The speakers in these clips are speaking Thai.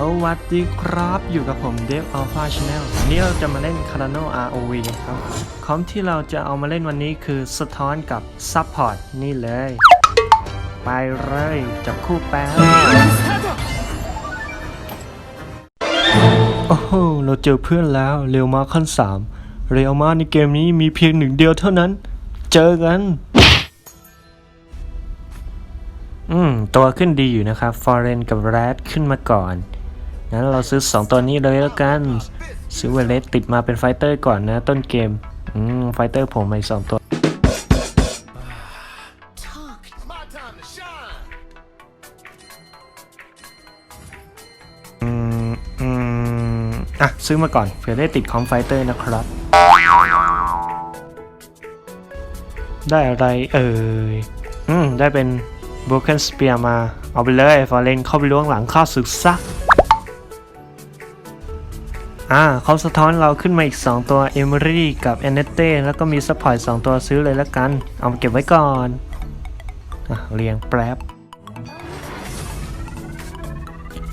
สวัสดีครับ อยู่กับผมเดฟอัลฟาชาแนลวันนี้เราจะมาเล่น Cardano ROV ครับ คอมที่เราจะเอามาเล่นวันนี้คือสะท้อนกับ Support นี่เลย ไปเลยจับคู่แป๊บโอ้โห เราเจอเพื่อนแล้วเรียวมาขั้น 3 เรียวมาในเกมนี้มีเพียงหนึ่งเดียวเท่านั้น เจอกัน อืม ตัวขึ้นดีอยู่นะครับฟอร์เรนกับแรดขึ้นมาก่อน งั้นเราซื้อ 2 ตัวนี้เลยแล้วกันซื้อเวเลสติดมาเป็นไฟเตอร์ก่อนนะ ต้นเกม อืม ไฟเตอร์ผมไปสองตัว อืม อืม อะ ซื้อมาก่อนเผื่อได้ติดคอมไฟเตอร์นะครับ ได้อะไรเอ่ย อืม ได้เป็น Broken Spear มา เอาไปเลย ฟอร์เรนเข้าไปล้วงหลังข้าศึกซัก อ่าเขาสะท้อนเราขึ้นมาอีก 2 ตัว e m e r y กับ e n e t t e แล้วก็มี Support 2ตัวซื้อเลยแล้วกัน เอามาเก็บไว้ก่อน อะเรียงแป๊บ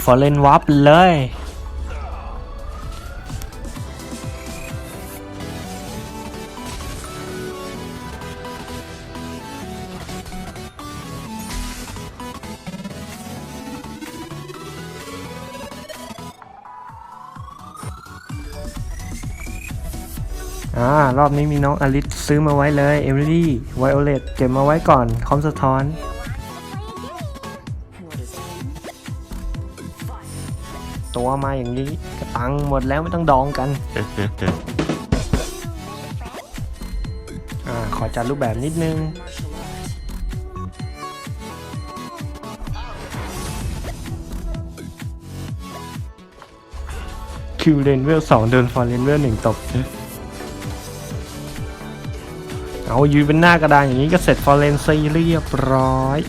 ฟอร์เรนวับเลย อ่ารอบนี้มีน้องอลิสซื้อมาไว้เลยเอมิลี่ไวโอเลตเก็บมาไว้ก่อนคอมสะท้อนตัวมาอย่างนี้กระตังหมดแล้วไม่ต้องดองกัน อ่า ขอจัดรูปแบบนิดนึง คิวเลนเวลสองเดินฟอร์เลนเวลหนึ่งตก เอายืนเป็นหน้ากระดานอย่างนี้ก็เสร็จฟอร์เรนซีเรียบร้อย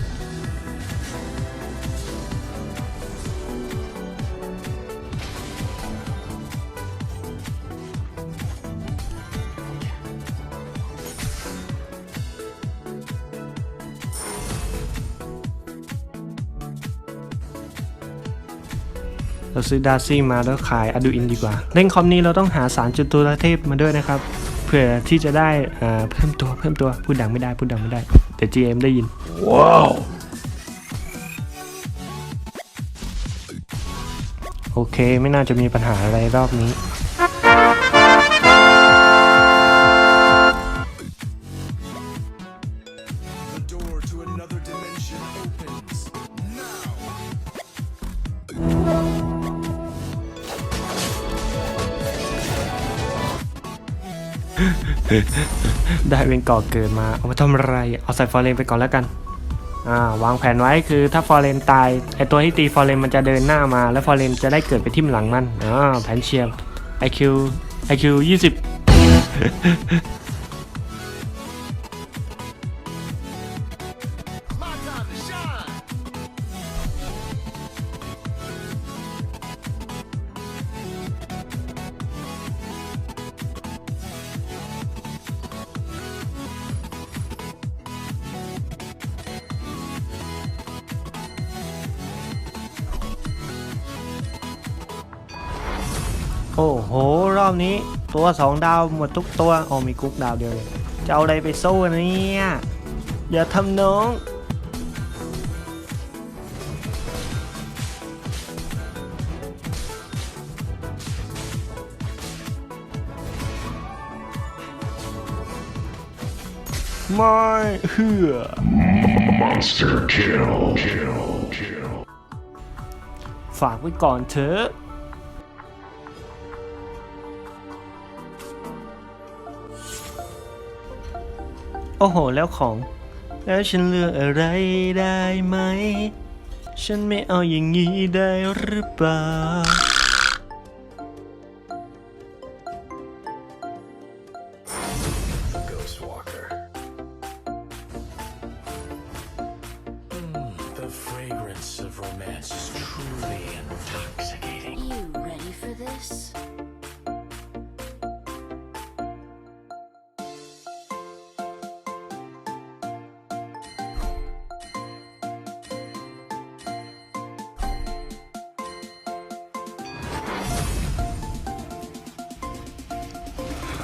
เราซื้อดาซี่มาแล้วขายอดูอินดีกว่า เล่นคอมนี้เราต้องหาสารจุดตัวเทพมาด้วยนะครับ พื่อที่จะได้อ่าเพิ่มตัวเพิ่มตัวพูดดังไม่ได้พูดดังไม่ได้เดี๋ยว GM ได้ยินว้าวโอเคไม่น่าจะมีปัญหาอะไรรอบนี้ ได้เป็นก่อเกิดมาเอามาทำอะไร เอาใส่ฟอร์เรนไปก่อนแล้วกัน อ่าวางแผนไว้คือถ้าฟอร์เรนตายไอตัวที่ตีฟอร์เรนมันจะเดินหน้ามา แล้วฟอร์เรนจะได้เกิดไปทิ่มหลังมันอ่าแผนเชียร์ IQ IQ 20 โอ้โห รอบนี้ตัวสองดาวหมดทุกตัวโอ้มีกุ๊กดาวเดียวเลยจะเอาอะไรไปสู้เนี่ยอย่าทำน้องไม่เหือ Monster kill. Kill. Kill. ฝากไว้ก่อนเถอะ อ้โห แล้วของ แล้วฉันเลือกอะไรได้ไหม ฉันไม่เอาอย่างนี้ได้หรือเปล่า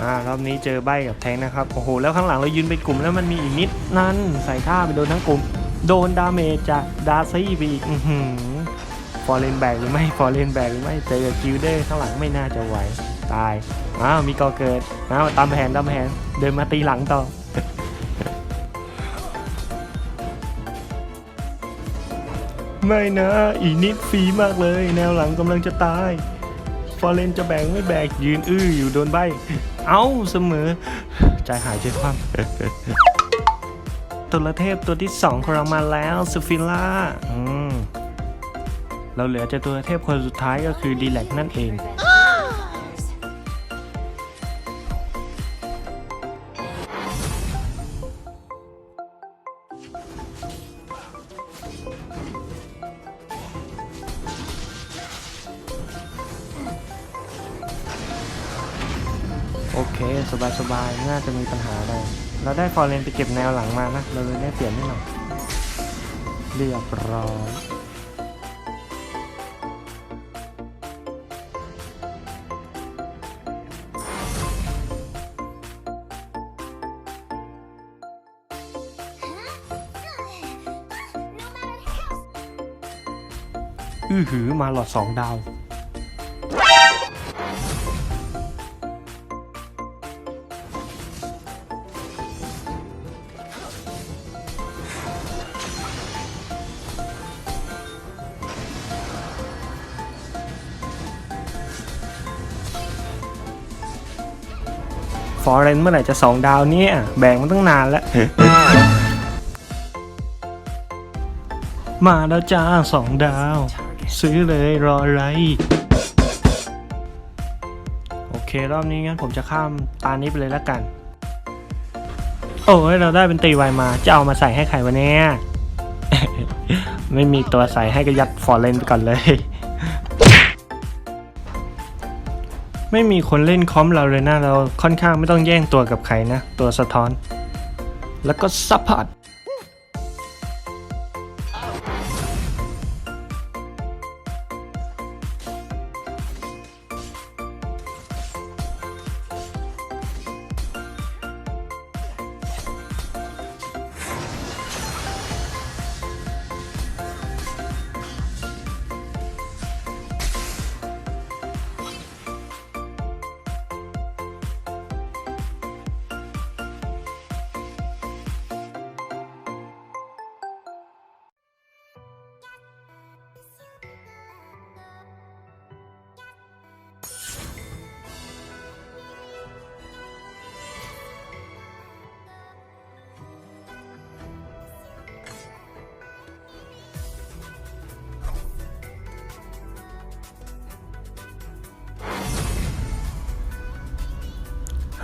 อ่ารอบนี้เจอใบกับแทงนะครับโอ้โหแล้วข้างหลังเรายืนเป็นกลุ่มแล้วมันมีอีกนิดนั่นใส่ท่าไปโดนทั้งกลุ่ม โดนดาเมจจากดาซี่ไปอีกอือหือฟอร์เรนแบกหรือไม่ฟอร์เรนแบกหรือไม่เจอกับกิลเดอร์ข้างหลังไม่น่าจะไหวตายอ้าวมีกอเกิดอ้าวตามแผนตามแผนเดินมาตีหลังต่อไม่นะ อีกนิดฟรีมากเลย แนวหลังกำลังจะตาย ฟอร์เรนจะแบ่งไม่แบกยืนอื้ออยู่โดนใบ เอ้าเสมอ ใจหายใจคว่ำตัวละเทพตัวที่สองของเรามาแล้วสฟิล่าอืมเราเหลือจะตัวเทพคนสุดท้ายก็คือดีแลกนั่นเองายสบายๆน่าจะมีปัญหาอะไร เราได้ฟอร์เรนไปเก็บแนวหลังมานะ เราเลยได้เปลี่ยนนิดหน่อยเรียบร้อยอือหือมาหลอดสองดาว อร์เรนเมื่อไหร่จะสองดาวเนี่ย แบ่งมันตั้งนานแล้ว มาแล้วจ้าสองดาว ซื้อเลยรออะไร โอเค รอบนี้งั้นผมจะข้ามตานี้ไปเลยละกัน โอ้ยเราได้เป็นตีไวมา จะเอามาใส่ให้ใครวะเนี่ย ไม่มีตัวใส่ให้ก็ยัดฟอร์เรนไปก่อนเลย ไม่มีคนเล่นคอมเราเลยนะ เราค่อนข้างไม่ต้องแย่งตัวกับใครนะ ตัวสะท้อน แล้วก็ซัพพอร์ต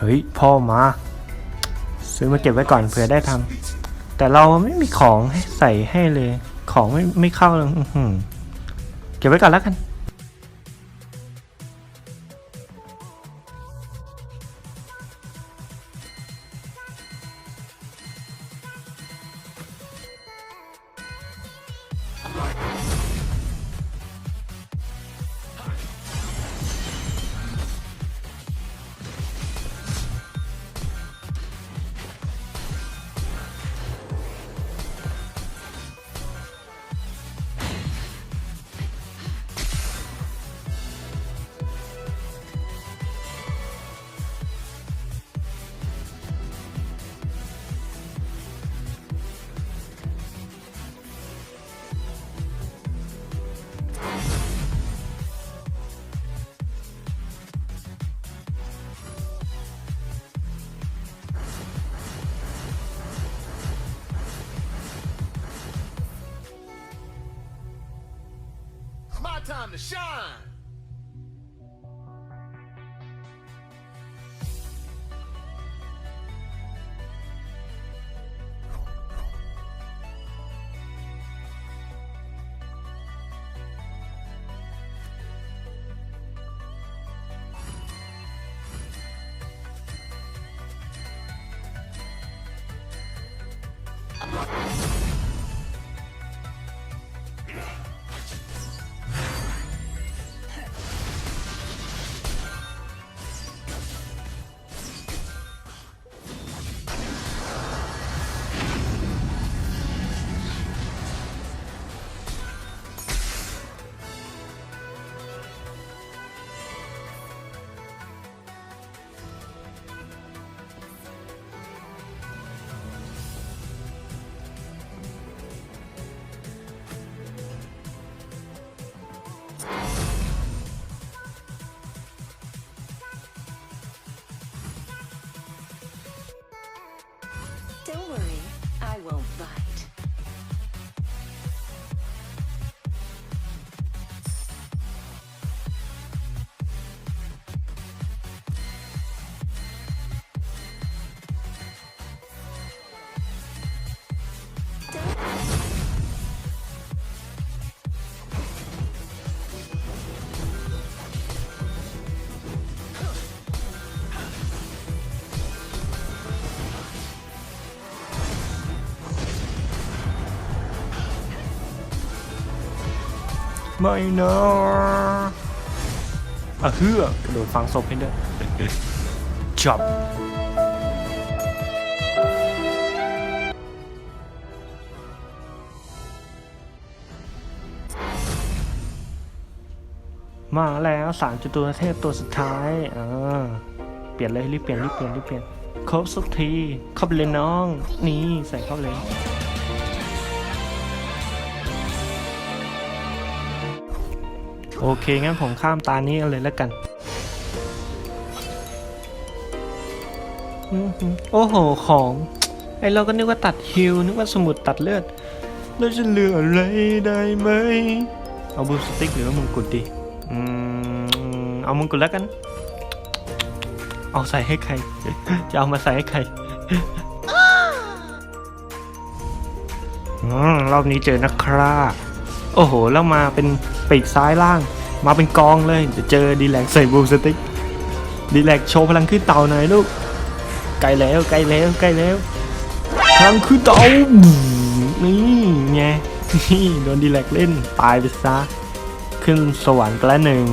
ฮ้ยพ่อมา ซื้อมาเก็บไว้ก่อนเผื่อได้ทำแต่เราไม่มีของให้ใส่ให้เลย ของไม่ไม่เข้าเลยเก็บไว้ก่อนแล้วกัน to shine. ไม่นะอะเฮือกระโดดฟังศพให้ด้วยจับมาแล้วสามจุดตัวเทพตัวสุดท้ายอ่าเปลี่ยนเลยรีบเปลี่ยนรีบเปลี่ยนรีบเปลี่ยนครบสักทีเข้าไปเลยน้อง นี่ใส่เข้าเลย โอเค งั้นผมข้ามตานี้เลยแล้วกันโอ้โห ของ ไอเราก็นึกว่าตัดฮิวนึกว่าสมุดตัดเลือด แล้วจะเหลืออะไรได้ไหม เอาบูสติกหรือว่ามงกุฎดีอืมเอามงกุฎแล้วกัน เอาใส่ให้ใคร จะเอามาใส่ให้ใครอืมรอบนี้เจอนักคราโอ้โห แล้วมาเป็น ปีกซ้ายล่าง มาเป็นกองเลยจะเจอดีแลกใส่บูสติกดีแลกโชว์พลังขึ้นเต่าหน่อยลูกใกล้แล้วใกล้แล้วใกล้แล้วพลังขึ้นเต่านี่ไงนี่โดนดีแลกเล่นตายไปซะขึ้นสวรรค์ไปแล้วหนึ่ง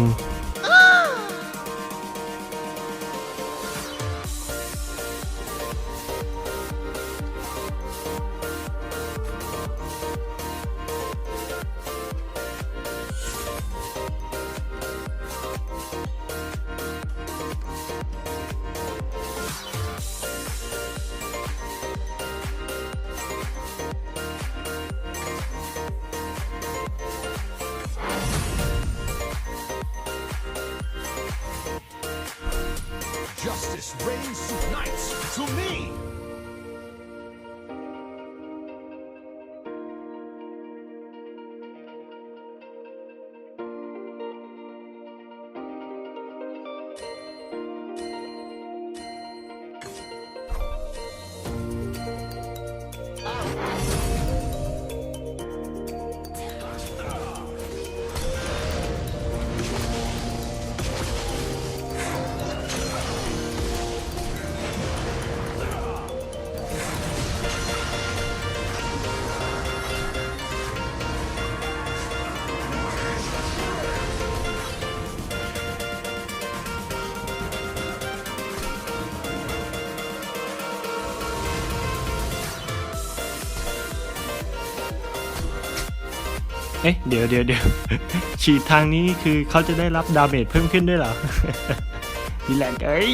เอ๊ะเดี๋ยวเดี๋ยวเดี๋ยวฉีดทางนี้คือเขาจะได้รับดาเมจเพิ่มขึ้นด้วยเหรอดีแลกเอ้ย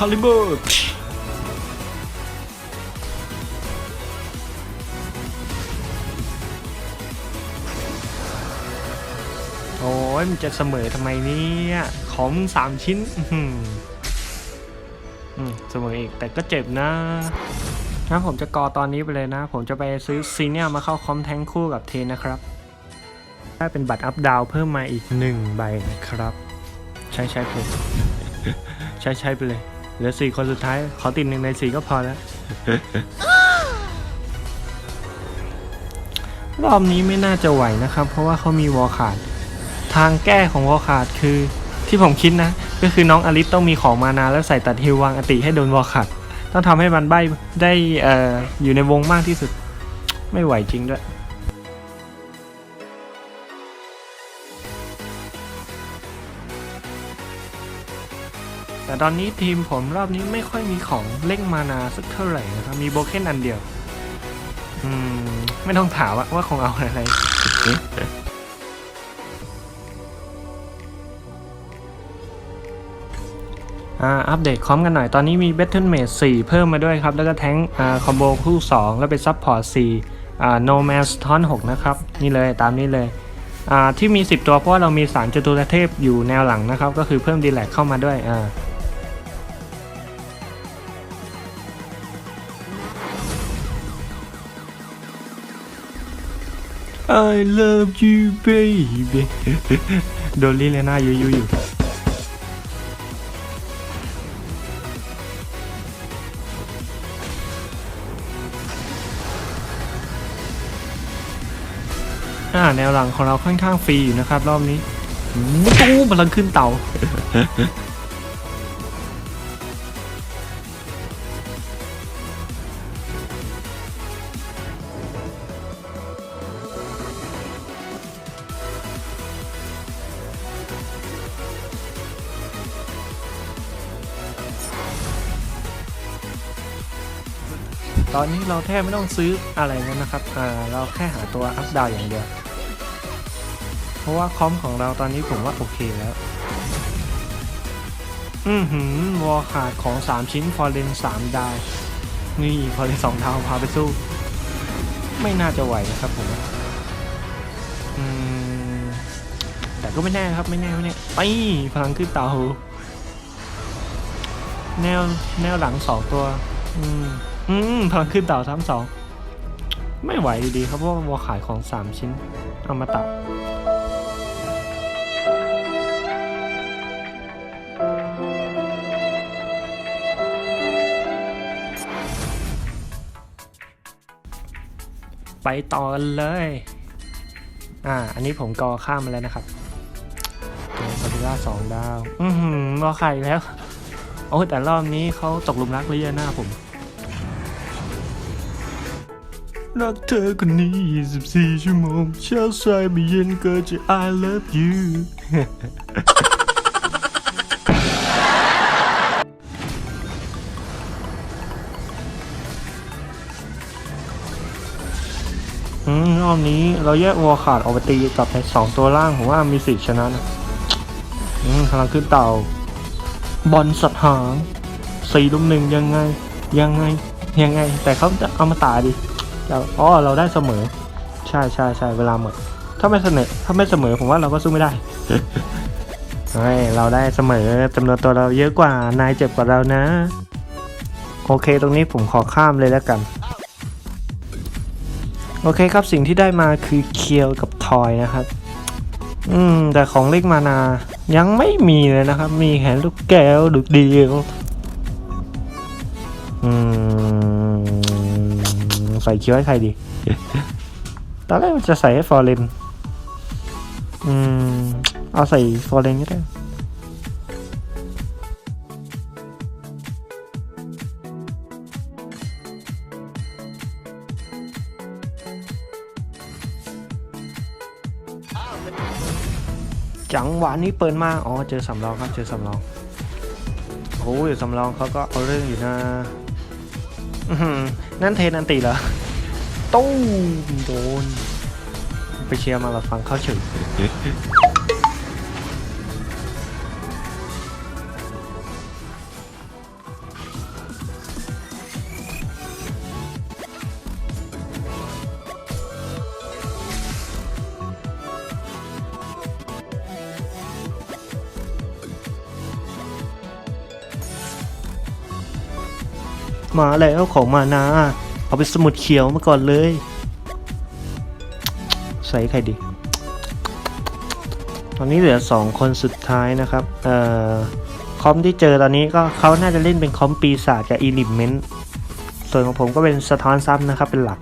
Excalibur โอ้ยมันจะเสมอทำไมเนี่ยของสามชิ้นอืมเสมออีกแต่ก็เจ็บนะงั้นผมจะกอตอนนี้ไปเลยนะ ผมจะไปซื้อซีเนียมาเข้าคอมแทงคู่กับเทนนะครับได้เป็นบัตรอัพดาวเพิ่มมาอีกหนึ่งใบนะครับ ใช้ใช้ไปใช้ใช้ไปเลย เหลือสี่คนสุดท้าย ขอติดหนึ่งในสี่ก็พอแล้ว รอบนี้ไม่น่าจะไหวนะครับ เพราะว่าเขามีวอลขาด ทางแก้ของวอลขาดคือที่ผมคิดนะ ก็คือน้องอลิสต้องมีของมานาแล้วใส่ตัดฮิววางอติให้โดนวอลขาด ต้องทำให้มันใบได้อออยู่ในวงมากที่สุด ไม่ไหวจริงด้วย แต่ตอนนี้ทีมผมรอบนี้ไม่ค่อยมีของเล่งมานาสักเท่าไหร่นะครับ มีโบเคนอันเดียว อืม ไม่ต้องถามว่าคงเอาอะไรอ่าอัปเดตคอมกันหน่อย ตอนนี้มี Battle Mage 4 เพิ่มมาด้วยครับ แล้วก็แท้งอ่าคอมโบคู่ 2 แล้วเป็นซับพอร์ต4อ่า No Man s t o n 6 นะครับ นี่เลยตามนี้เลยอ่าที่มี 10 ตัวเพราะว่าเรามีสารจตุรเทพอยู่แนวหลังนะครับ ก็คือเพิ่มดีแลกเข้ามาด้วย I love you baby โดนลิเลน่ายุยยุยอยู่อ่าแนวหลังของเราค่อนข้างฟรีอยู่นะครับ รอบนี้ตู้พลังขึ้นเตา อนนี้เราแทบไม่ต้องซื้ออะไรแล้วนะครับอ่าเราแค่หาตัวอัพดาวอย่างเดียว เพราะว่าคอมของเราตอนนี้ผมว่าโอเคแล้ว อือหือวอลขาดของ 3 ชิ้นฟอร์เรน3ดาว นี่ฟอร์เรน2ดาวพาไปสู้ ไม่น่าจะไหวนะครับผมอืมแต่ก็ไม่แน่ครับไม่แน่ไม่แน่ไปพลังขึ้นเตาแนวแนวหลังสองตัว อืม อืมพลังขึ้นเต่าทั้งสอง ไม่ไหวดีครับเพราะว่าวอขายของสามชิ้น เอามาตัดไปต่อกันเลย อ่า อันนี้ผมกอข้ามมาแล้วนะครับตัวคาบิล่าสองดาว อือหือวอขายแล้ว โอ้แต่รอบนี้เขาตกหลุมรักเลยหน้าผม รักเธอคนนี้ 24 ชั่วโมง เช้าสายไม่เย็นก็จะ I love you อืมรอบนี้เราแยกวอลขาดออกไปตีกับไอ้สองตัวล่างผมว่ามีสิทธิ์ชนะนะ อืมพลังขึ้นเต่า บอลสัตว์หางสี่ลุมหนึ่งยังไง ยังไง ยังไง แต่เขาจะเอามาตาดิ เราอ๋อเราได้เสมอ ใช่ใช่ใช่เวลาหมด ถ้าไม่เสมอถ้าไม่เสมอผมว่าเราก็สู้ไม่ได้เฮ้ยเราได้เสมอจำนวนตัวเราเยอะกว่านายเจ็บกว่าเรานะ โอเคตรงนี้ผมขอข้ามเลยแล้วกัน โอเคครับสิ่งที่ได้มาคือเคียวกับทอยนะครับ อืมแต่ของเล็กมานา ยังไม่มีเลยนะครับ มีแค่ลูกแก้วลูกเดียว อืม ส่เคี้ยวให้ใครดี ตอนแรกมันจะใส่ให้ฟอร์เรนอืม เอาใส่ฟอร์เรนก็ได้จังหวะนี้เปิดมา อ๋อ เจอสำรองครับ เจอสำรอง โอ้ยสำรองเขาก็เอาเรื่องอยู่นะอื้อหือนั่นเทนันติเหรอ ตู้มโดน ไปเชียร์มาละฟังเข้าเฉยมาแล้วของมานา เอาไปสมุดเขียวมาก่อนเลย ใส่ใครดี ตอนนี้เหลือ 2 คนสุดท้ายนะครับ เอ่อ คอมที่เจอตอนนี้ก็เขาน่าจะเล่นเป็นคอมปีศาจกับอีลิเมนต์ส่วนของผมก็เป็นสะท้อนซับนะครับเป็นหลัก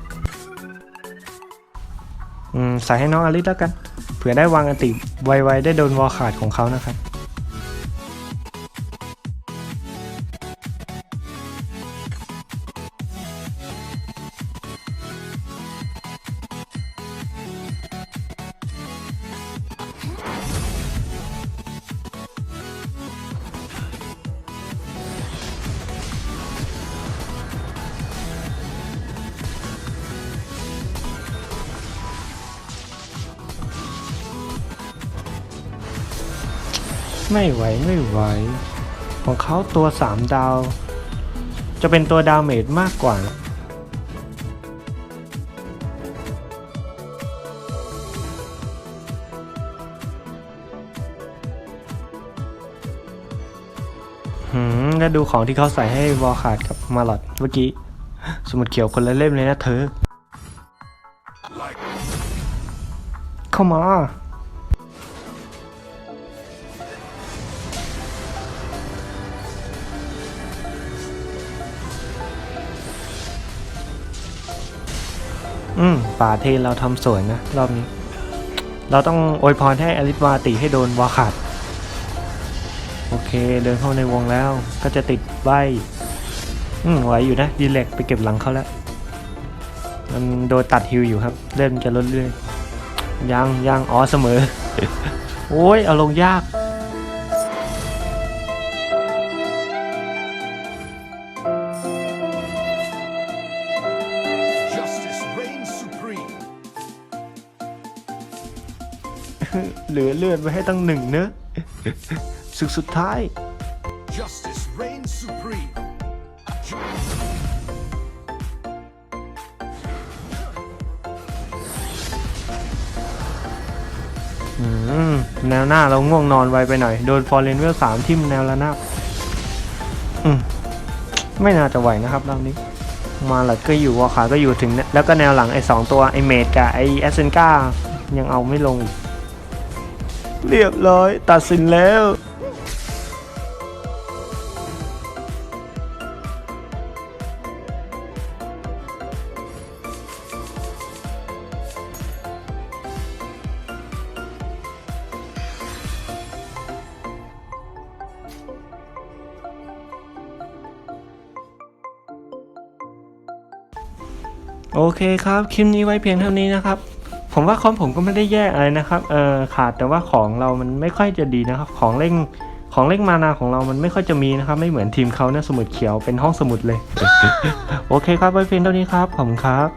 อืม ใส่ให้น้องอลิสแล้วกัน เผื่อได้วางอติไวๆได้โดนวอลขาดของเขานะครับ ไม่ไหว ของเขาตัว 3 ดาว จะเป็นตัวดาวเมจมากกว่าหืมแล้วดูของที่เขาใส่ให้วอลขาดกับมาลอดเมื่อกี้ สมุดเขียวคนละเล่มเลยนะเธอ เข้ามา ป่าเทนเราทำสวยนะ รอบนี้ เราต้องอวยพรให้อลิสวาติให้โดนวาขาดโอเค เดินเข้าในวงแล้วก็จะติดใบอืมไหวอยู่นะดีเล็กไปเก็บหลังเขาแล้วมันโดนตัดฮิวอยู่ครับ เล่นจะลดเรื่อยยังยังอ๋อเสมอ โอ้ยเอาลงยาก เหลือเลือดไว้ให้ตั้งหนึ่งเนอะศึกสุดท้าย Justice reigns supreme. อืมแนวหน้าเราง่วงนอนไวไปหน่อย โดนฟอร์เรนเวลสามทิ่มแนวระนาบอืมไม่น่าจะไหวนะครับรอบนี้ มาหลัดก็อยู่วอลขาก็อยู่ถึงเนี่ยแล้วก็แนวหลังไอ้สองตัว ไอ้เมดกับไอ้แอสเซนกายังเอาไม่ลงอีก เรียบร้อย ตัดสินแล้ว โอเคครับ คลิปนี้ไว้เพียงเท่านี้นะครับ ผมว่าคอมผมก็ไม่ได้แย่อะไรนะครับเออขาดแต่ว่าของเรามันไม่ค่อยจะดีนะครับ ของเร่งของเร่งมานาของเรามันไม่ค่อยจะมีนะครับ ไม่เหมือนทีมเขานะสมุดเขียวเป็นห้องสมุดเลย โอเคครับไว้เพียงเท่านี้ครับผมครับ